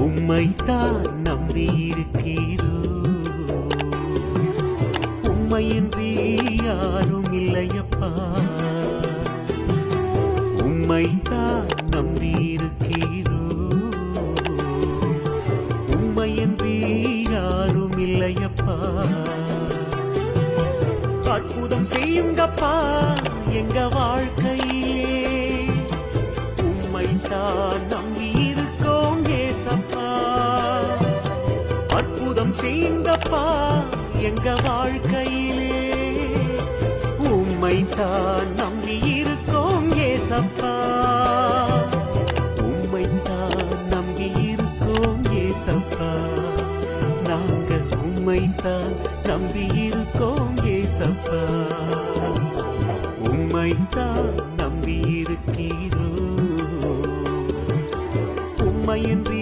உம்மைத்தான் நம்பியிருக்கீரோ உம்மையின்றி யாரும் இல்லையப்பா. உம்மைத்தான் நம்பியிருக்கீரோ உம்மையின்றி யாரும் இல்லையப்பா. அற்புதம் செய்யுங்கப்பா எங்க வாழ்க்கையிலே. உம்மைத்தான் நம்பி அற்புதம் எங்க வாழ்க்கையிலே. உம்மைத்தான் நம்பி இருக்கோம் ஏசப்பா. உம்மைத்தான் நம்பி இருக்கோம் ஏசப்பா. நாங்க உம்மைத்தான் நம்பி இருக்கோம் ஏசப்பா. உம்மைத்தான் நம்பி இருக்கீரோ உம்மையின்றி